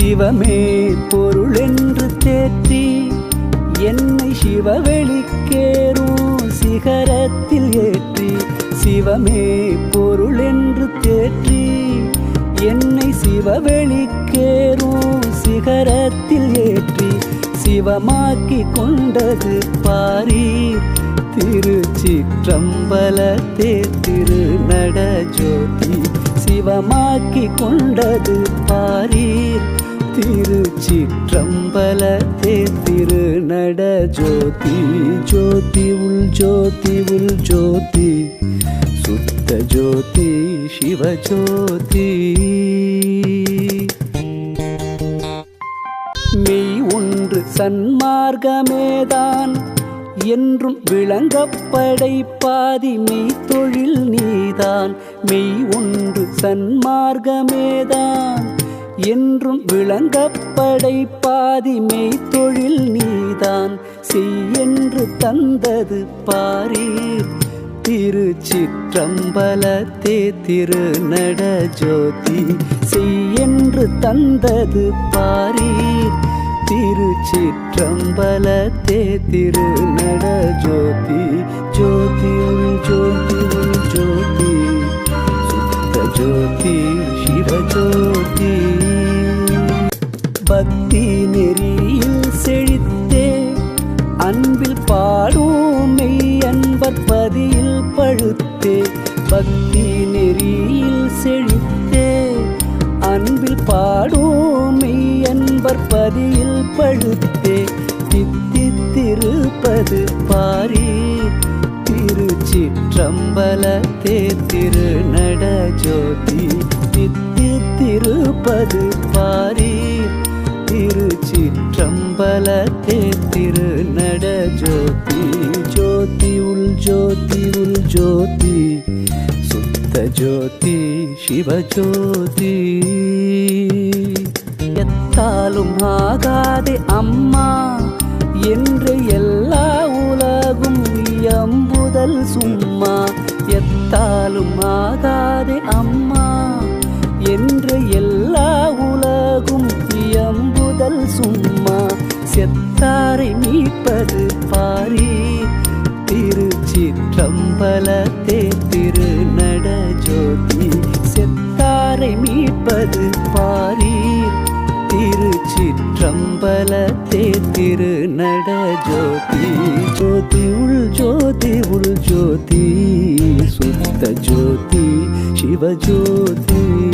சிவமே பொருள் என்று தேற்றி என்னை சிவவெளிக்கேறும் சிகரத்தில் ஏற்றி சிவமே பொருள் என்று தேற்றி என்னை சிவவெளிக்கேறும் சிகரத்தில் ஏற்றி சிவமாக்கி கொண்டது பாரி திருச்சிற்றம்பலத்தே திருநட ஜோதி சிவமாக்கி கொண்டது பாரீர். திருச்சிற்றம்பலத்தே திரு நட ஜோதி ஜோதி உள் ஜோதி உள் ஜோதி சுத்த ஜோதி சிவஜோதி மெய் ஒன்று சன்மார்க்கமேதான் என்றும் விளங்கப்படை பாதி மெய் தொழில் நீதான். மெய் ஒன்று சன்மார்க்கமேதான் என்றும் விளங்கப்படை பாதி மெய் தொழில் நீதான். செய்யென்று தந்தது பாரீர். திருச்சிற்றம்பலத்தே திருநட ஜோதி. செய்யென்று தந்தது பாரீர். திருச்சிற்றம்பலத்தே திருநட ஜோதி. ஜோதி ஜோதி பக்தி நெறியில் செழித்தே அன்பில் பாடும் அன்பர் பதியில் பழுத்தே பக்தி நெறியில் செழித்தே அன்பில் பாடும் அன்பர் பதியில் பழுத்தே தித்தி திருப்பது பாரீர் திருச்சிற்றம்பலத்தே திருநட ஜோதி தித்தி திருப்பது திருச்சிற்றம்பலத்தே சிற்றம்பலத்தே திருநட ஜோதி ஜோதி உள் ஜோதி உள் ஜோதி சுத்த ஜோதி சிவஜோதி எத்தாலும் ஆகாதே அம்மா என்று எல்லா உலகும் எம்புதல் சும்மா. எத்தாலும் ஆகாதே அம்மா என்று எல்லா சும்மா செத்தாரை மீட்பது பாரி. திருச்சிற்றம்பலத்தே திரு நட ஜோதி. செத்தாரை மீட்பது பாரி. திருச்சிற்றம்பலத்தே திரு நட ஜோதி. ஜோதி உள் ஜோதி உள் ஜோதி. சுத்த ஜோதி சிவஜோதி